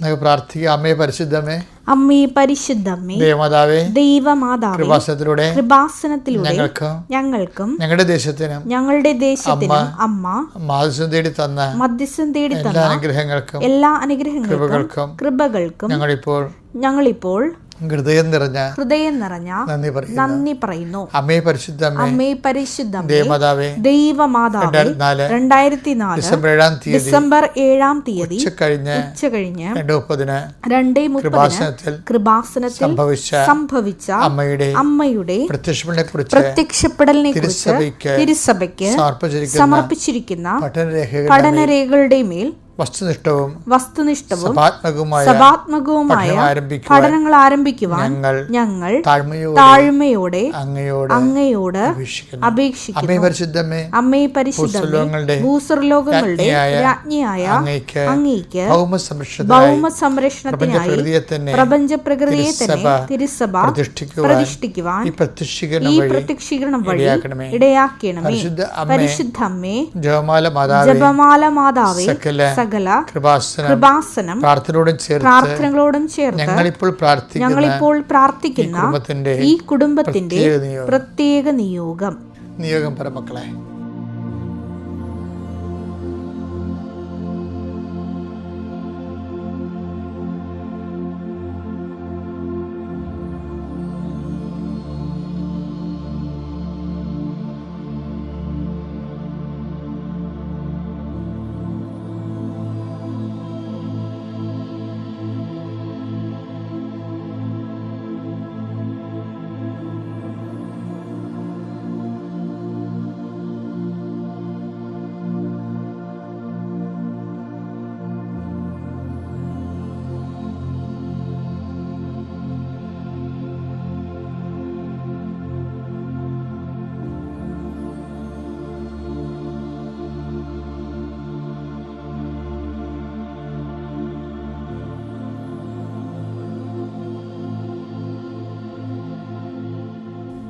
നമുക്ക് പ്രാർത്ഥിക്കാം അമ്മേ പരിശുദ്ധമേ അമ്മേ പരിശുദ്ധമ്മേ ദേവമാതാവേ ദൈവമാതാവേ കൃപാസനത്തിലൂടെ കൃപാസനത്തിലൂടെ ഞങ്ങൾക്കും ഞങ്ങൾക്കും ഞങ്ങളുടെ ദേശത്തിനും ഞങ്ങളുടെ ദേശത്തിനും അമ്മ മധ്യസ്ഥം തേടി തന്ന മധ്യസ്ഥം തേടി തന്ന അനുഗ്രഹങ്ങൾക്കും എല്ലാ അനുഗ്രഹങ്ങൾക്കും കൃപകൾക്കും കൃപകൾക്കും ഞങ്ങളിപ്പോൾ ഞങ്ങളിപ്പോൾ ഹൃദയം നിറഞ്ഞ ഹൃദയം നിറഞ്ഞ നന്ദി പറയുന്നു. നന്ദി പറയുന്നു. അമ്മേ പരിശുദ്ധ അമ്മേ പരിശുദ്ധമ്മേ ദേവമാതാവേ ദൈവമാതാവേ രണ്ടായിരത്തി നാല് ഡിസംബർ ഏഴാം തീയതി ഡിസംബർ ഏഴാം തീയതി ഉച്ചകഴിഞ്ഞ് ഉച്ച കഴിഞ്ഞ് രണ്ട് മുപ്പതിന് രണ്ടേ കൃപാസനത്തിൽ കൃപാസനത്തിൽ സംഭവിച്ച സംഭവിച്ച അമ്മയുടെ അമ്മയുടെ പ്രത്യക്ഷപ്പെടലിനെ കുറിച്ച് പ്രത്യക്ഷപ്പെടലിനെ കുറിച്ച് തിരുസഭയ്ക്ക് സമർപ്പിച്ചിരിക്കുന്ന പഠനരേഖകളുടെ മേൽ വസ്തുനിഷ്ഠവും വസ്തുനിഷ്ഠവും സഭാത്മകവുമായ പഠനങ്ങൾ ആരംഭിക്കുവാൻ ഞങ്ങൾ ഞങ്ങൾ താഴ്മയോടെ അങ്ങയോട് അങ്ങയോട് അപേക്ഷിക്കുന്നു. അമ്മയെ അമ്മേ പരിശുദ്ധമ്മേ അമ്മേ പരിശുദ്ധമേ ഭൂസ്വർലോകങ്ങളുടെ രാജ്ഞിയായ അങ്ങയ്ക്ക് ഭൗമ സംരക്ഷണത്തിനായി പ്രപഞ്ച പ്രകൃതിയെ തന്നെ തിരുസഭ പ്രതിഷ്ഠിക്കുവാൻ ഈ പ്രത്യക്ഷീകരണം വഴി ഇടയാക്കണമേ. പരിശുദ്ധ അമ്മേ ജപമാല മാതാവേ സകല സകല കൃപാസനം പ്രാർത്ഥനയോടും ചേർത്ത് പ്രാർത്ഥനകളോടും ചേർത്ത് ഞങ്ങളിപ്പോൾ പ്രാർത്ഥിക്കുന്ന ഞങ്ങളിപ്പോൾ പ്രാർത്ഥിക്കുന്ന ഈ കുടുംബത്തിന്റെ പ്രത്യേക നിയോഗം. പ്രത്യേക നിയോഗം. നിയോഗം പരമക്കളെ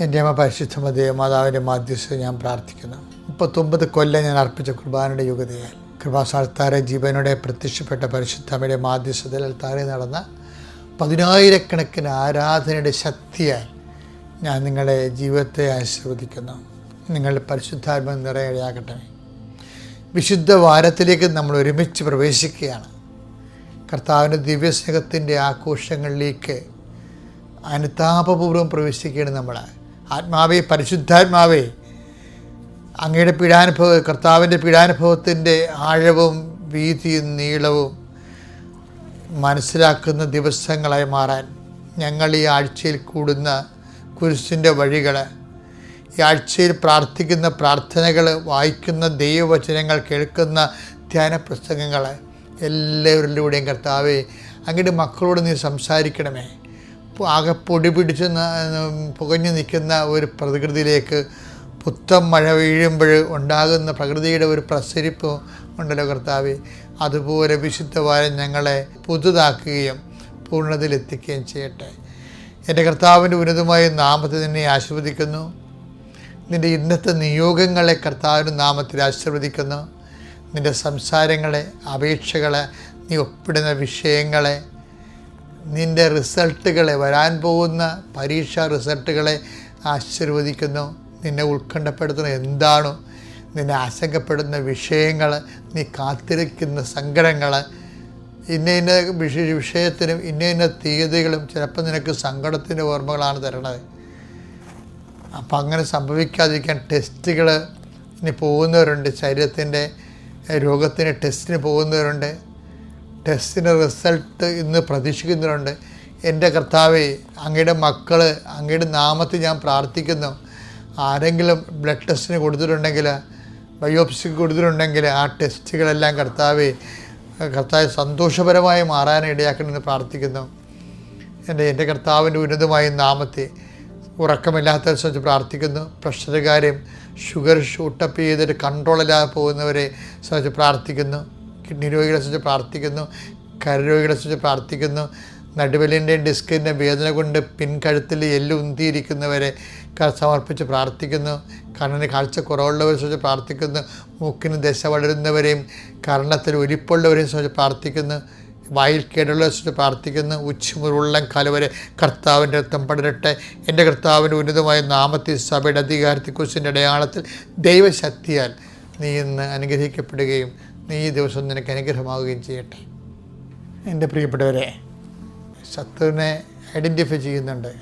എന്റെ അമ്മ പരിശുദ്ധ ദേവമാതാവിന്റെ മാധ്യസ്ഥ ഞാൻ പ്രാർത്ഥിക്കുന്നു. മുപ്പത്തൊമ്പത് കൊല്ലം ഞാൻ അർപ്പിച്ച കുർബാനയുടെ യുഗതയാൽ കൃപാസാൽത്താരെ ജീവനോടെ പ്രത്യക്ഷപ്പെട്ട പരിശുദ്ധമ്മയുടെ മാധ്യസ്ഥതയിൽ താഴെ നടന്ന പതിനായിരക്കണക്കിന് ആരാധനയുടെ ശക്തിയാൽ ഞാൻ നിങ്ങളെ ജീവിതത്തെ ആശീർവദിക്കുന്നു. നിങ്ങളുടെ പരിശുദ്ധാത്മ നിറയടയാകട്ടെ വിശുദ്ധ വാരത്തിലേക്ക് നമ്മൾ ഒരുമിച്ച് പ്രവേശിക്കുകയാണ്. കർത്താവിന്റെ ദിവ്യസ്നേഹത്തിന്റെ ആഘോഷങ്ങളിലേക്ക് അനുതാപപൂർവം പ്രവേശിക്കുകയാണ് നമ്മൾ ആത്മാവേ പരിശുദ്ധാത്മാവേ അങ്ങയുടെ പീഡാനുഭവ കർത്താവിന്റെ പീഡാനുഭവത്തിന്റെ ആഴവും വീതിയും നീളവും മനസ്സിലാക്കുന്ന ദിവസങ്ങളായി മാറാൻ ഞങ്ങൾ ഈ ആഴ്ചയിൽ കൂടുന്ന കുരിശിന്റെ വഴികൾ ഈ ആഴ്ചയിൽ പ്രാർത്ഥിക്കുന്ന പ്രാർത്ഥനകൾ വായിക്കുന്ന ദൈവവചനങ്ങൾ കേൾക്കുന്ന ധ്യാന പ്രസംഗങ്ങൾ എല്ലാവരിലൂടെയും കർത്താവെ അങ്ങയുടെ മക്കളോട് നീ സംസാരിക്കണമേ. ആകെ പൊടി പിടിച്ച് പുകഞ്ഞു നിൽക്കുന്ന ഒരു പ്രകൃതിയിലേക്ക് പുത്തം മഴ വീഴുമ്പോൾ ഉണ്ടാകുന്ന പ്രകൃതിയുടെ ഒരു പ്രസരിപ്പ് ഉണ്ടല്ലോ കർത്താവ്. അതുപോലെ വിശുദ്ധവാരം ഞങ്ങളെ പുതുതാക്കുകയും പൂർണതയിലെത്തിക്കുകയും ചെയ്യട്ടെ. എന്റെ കർത്താവിന്റെ ഉന്നതമായ നാമത്തെ നിന്നെ ആശീർവദിക്കുന്നു. നിന്റെ ഇന്നത്തെ നിയോഗങ്ങളെ കർത്താവിന്റെ നാമത്തിൽ ആശീർവദിക്കുന്നു. നിന്റെ സംസാരങ്ങളെ അപേക്ഷകളെ നീ ഒപ്പിടുന്ന വിഷയങ്ങളെ നിന്റെ റിസൾട്ടുകളെ വരാൻ പോകുന്ന പരീക്ഷാ റിസൾട്ടുകളെ ആശീർവദിക്കുന്നു. നിന്നെ ഉത്കണ്ഠപ്പെടുത്തുന്ന എന്താണോ? നിന്നെ ആശങ്കപ്പെടുന്ന വിഷയങ്ങൾ നീ കാത്തിരിക്കുന്ന സങ്കടങ്ങൾ ഇന്ന ഇന്ന വിഷ വിഷയത്തിനും ഇന്ന ഇന്ന തീയതികളും ചിലപ്പോൾ നിനക്ക് സങ്കടത്തിന്റെ ഓർമ്മകളാണ് തരണത്. അപ്പം അങ്ങനെ സംഭവിക്കാതിരിക്കാൻ ടെസ്റ്റുകൾ ഇനി പോകുന്നവരുണ്ട്. ശരീരത്തിന്റെ രോഗത്തിന് ടെസ്റ്റിന് പോകുന്നവരുണ്ട്. ടെസ്റ്റിന്റെ റിസൾട്ട് ഇന്ന് പ്രതീക്ഷിക്കുന്നവരുണ്ട് എന്റെ കർത്താവെ അങ്ങയുടെ മക്കൾ അങ്ങയുടെ നാമത്തിൽ ഞാൻ പ്രാർത്ഥിക്കുന്നു. ആരെങ്കിലും ബ്ലഡ് ടെസ്റ്റിന് കൊടുത്തിട്ടുണ്ടെങ്കിൽ ബയോപ്സിക്ക് കൊടുത്തിട്ടുണ്ടെങ്കിൽ ആ ടെസ്റ്റുകളെല്ലാം കർത്താവെ കർത്താവ് സന്തോഷപരമായി മാറാൻ ഇടയാക്കണമെന്ന് പ്രാർത്ഥിക്കുന്നു. എന്റെ എന്റെ കർത്താവിന്റെ ഉന്നതമായ നാമത്തെ ഉറക്കമില്ലാത്ത വെച്ച് പ്രാർത്ഥിക്കുന്നു. പ്രഷറുകാരെയും ഷുഗർ ഷൂട്ടപ്പ് ചെയ്തിട്ട് കൺട്രോളില്ലാതെ പോകുന്നവരെ സംബന്ധിച്ച് പ്രാർത്ഥിക്കുന്നു. കിഡ്നി രോഗികളെ സംബന്ധിച്ച് പ്രാർത്ഥിക്കുന്നു കരരോഗികളെ സംബന്ധിച്ച് പ്രാർത്ഥിക്കുന്നു. നടുവലിന്റെയും ഡിസ്കിന്റെ വേദന കൊണ്ട് പിൻകഴുത്തിൽ എല്ല് ഉന്തിയിരിക്കുന്നവരെ സമർപ്പിച്ച് പ്രാർത്ഥിക്കുന്നു. കണ്ണിന് കാഴ്ച കുറവുള്ളവരെ സംബന്ധിച്ച് പ്രാർത്ഥിക്കുന്നു. മൂക്കിന് ദശ വളരുന്നവരെയും കർണത്തിൽ ഒലിപ്പുള്ളവരെയും സംബന്ധിച്ച് പ്രാർത്ഥിക്കുന്നു. വായിൽ കേടുള്ള സംബന്ധിച്ച് പ്രാർത്ഥിക്കുന്നു. ഉച്ചമുരുള്ളം കലവരെ കർത്താവിന്റെ രക്തം പടരട്ടെ. എന്റെ കർത്താവിന്റെ ഉന്നതമായ നാമത്തിൽ സഭയുടെ അധികാരത്തെക്കുറിച്ചിന്റെ അടയാളത്തിൽ ദൈവശക്തിയാൽ നീ ഇന്ന് അനുഗ്രഹിക്കപ്പെടുകയും നീ ഈ ദിവസം നിനക്ക് അനുഗ്രഹമാവുകയും ചെയ്യട്ടെ. എന്റെ പ്രിയപ്പെട്ടവരെ ശത്രുവിനെ ഐഡന്റിഫൈ ചെയ്യുന്നുണ്ട്.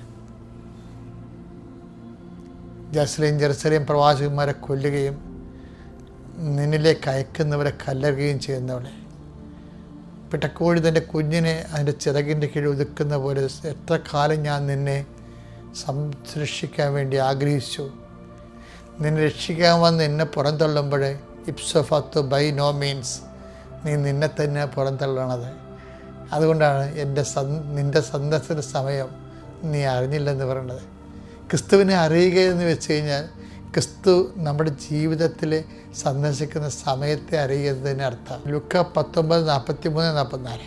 ജസ്ലീം ജെറുസലേം പ്രവാചകന്മാരെ കൊല്ലുകയും നിന്നിലേക്ക് അയക്കുന്നവരെ കല്ലറുകയും ചെയ്യുന്നവളെ. പിട്ടക്കോഴി തന്റെ കുഞ്ഞിനെ അതിന്റെ ചിറകിന്റെ കീഴിൽ ഒതുക്കുന്ന പോലെ എത്ര കാലം ഞാൻ നിന്നെ സംരക്ഷിക്കാൻ വേണ്ടി ആഗ്രഹിച്ചു. നിന്നെ രക്ഷിക്കാൻ വന്ന് എന്നെ പുറന്തള്ളുമ്പോൾ ഇപ്സഫത്ത് ബൈ നോ മീൻസ് നീ നിന്നെ തന്നെ പുറന്തള്ളണത് അതുകൊണ്ടാണ് എന്റെ സന് നിന്റെ സന്ദർശന സമയം നീ അറിഞ്ഞില്ലെന്ന് പറയുന്നത് ക്രിസ്തുവിനെ അറിയുക എന്ന് വെച്ച് കഴിഞ്ഞാൽ ക്രിസ്തു നമ്മുടെ ജീവിതത്തിൽ സന്ദർശിക്കുന്ന സമയത്തെ അറിയുന്നതിന് അർത്ഥം. ലുക്ക പത്തൊമ്പത് നാൽപ്പത്തി മൂന്ന് നാൽപ്പത്തിനാല്.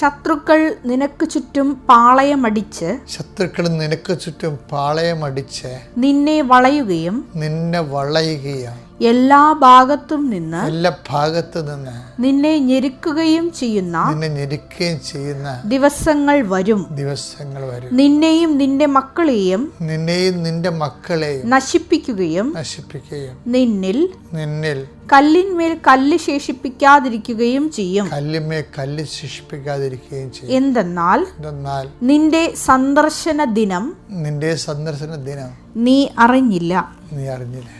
ശത്രുക്കൾ നിനക്ക് ചുറ്റും പാളയമടിച്ച് ശത്രുക്കൾ നിനക്ക് ചുറ്റും പാളയമടിച്ച് നിന്നെ വളയുകയും നിന്നെ വളയുകയാണ് എല്ലാ ഭാഗത്തും നിന്ന് എല്ലാ ഭാഗത്തു നിന്ന് നിന്നെ ഞെരുക്കുകയും ചെയ്യുന്ന നിന്നെ ഞെരുക്കുകയും ചെയ്യുന്ന ദിവസങ്ങൾ വരും. ദിവസങ്ങൾ വരും. നിന്നെയും നിന്റെ മക്കളെയും നിന്നെയും നിന്റെ മക്കളെയും നശിപ്പിക്കുകയും നശിപ്പിക്കുകയും നിന്നിൽ നിന്നിൽ കല്ലിന്മേൽ കല്ല് ശേഷിപ്പിക്കാതിരിക്കുകയും ചെയ്യും. കല്ലിന്മേൽ കല്ല് ശേഷിപ്പിക്കാതിരിക്കുകയും ചെയ്യും. എന്തെന്നാൽ എന്തെന്നാൽ നിന്റെ സന്ദർശന ദിനം നിന്റെ സന്ദർശന ദിനം നീ അറിഞ്ഞില്ല. നീ അറിഞ്ഞില്ല.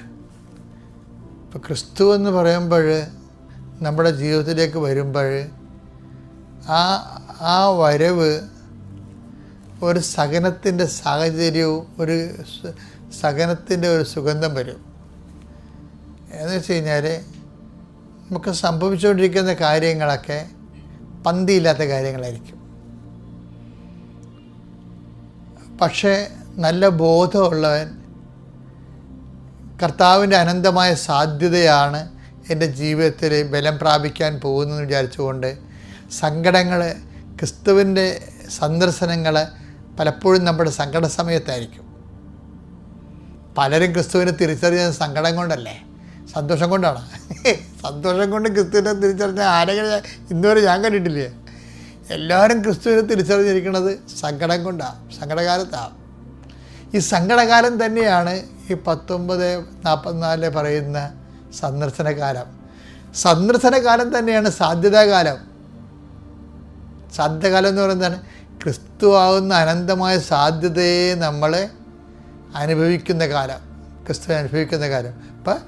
ഇപ്പം ക്രിസ്തു എന്ന് പറയുമ്പോൾ നമ്മുടെ ജീവിതത്തിലേക്ക് വരുമ്പോൾ ആ ആ വരവ് ഒരു സഹനത്തിന്റെ സാഹചര്യവും ഒരു സഹനത്തിന്റെ ഒരു സുഗന്ധം വരും. എന്ന് വെച്ച് കഴിഞ്ഞാൽ നമുക്ക് സംഭവിച്ചുകൊണ്ടിരിക്കുന്ന കാര്യങ്ങളൊക്കെ പന്തിയില്ലാത്ത കാര്യങ്ങളായിരിക്കും. പക്ഷേ നല്ല ബോധമുള്ളവൻ കർത്താവിന്റെ അനന്തമായ സാധ്യതയാണ് എന്റെ ജീവിതത്തിൽ ബലം പ്രാപിക്കാൻ പോകുന്നതെന്ന് വിചാരിച്ചുകൊണ്ട് സങ്കടങ്ങൾ ക്രിസ്തുവിന്റെ സന്ദർശനങ്ങൾ പലപ്പോഴും നമ്മുടെ സങ്കട സമയത്തായിരിക്കും. പലരും ക്രിസ്തുവിനെ തിരിച്ചറിയുന്നത് സങ്കടം കൊണ്ടല്ലേ? സന്തോഷം കൊണ്ടാണ്? സന്തോഷം കൊണ്ട് ക്രിസ്തുവിനെ തിരിച്ചറിഞ്ഞ ആരെങ്കിലും ഇന്നുവരെ ഞാൻ കണ്ടിട്ടില്ലേ? എല്ലാവരും ക്രിസ്തുവിനെ തിരിച്ചറിഞ്ഞിരിക്കുന്നത് സങ്കടം കൊണ്ടാണ് സങ്കടകാലത്താണ് ഈ സങ്കടകാലം തന്നെയാണ് ഈ പത്തൊമ്പത് നാൽപ്പത്തിനാലിൽ പറയുന്ന സന്ദർശനകാലം. സന്ദർശനകാലം തന്നെയാണ് സാധ്യതാകാലം. സാധ്യതകാലം എന്ന് പറയുന്നതാണ് ക്രിസ്തു ആവുന്ന അനന്തമായ സാധ്യതയെ നമ്മൾ അനുഭവിക്കുന്ന കാലം. ക്രിസ്തു അനുഭവിക്കുന്ന കാലം. അപ്പം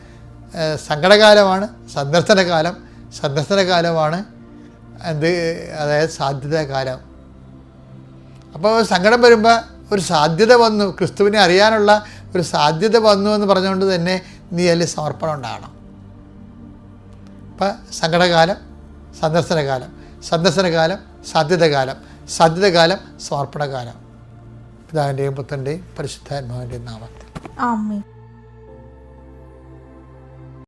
സങ്കടകാലമാണ് സന്ദർശനകാലം. സന്ദർശനകാലമാണ് എന്ത് അതായത് സാധ്യതാകാലം. അപ്പോൾ സങ്കടം വരുമ്പോൾ ഒരു സാധ്യത വന്നു. ക്രിസ്തുവിനെ അറിയാനുള്ള ഒരു സാധ്യത വന്നു എന്ന് പറഞ്ഞുകൊണ്ട് തന്നെ നീ അതിൽ സമർപ്പണം ഉണ്ടാകണം. ഇപ്പം സങ്കടകാലം സന്ദർശനകാലം സന്ദർശനകാലം സാധ്യതകാലം സാധ്യതകാലം സമർപ്പണകാലം. പിതാവിന്റെയും പുത്രന്റെയും പരിശുദ്ധാത്മാവിന്റെയും നാമത്തിൽ. ആമേൻ.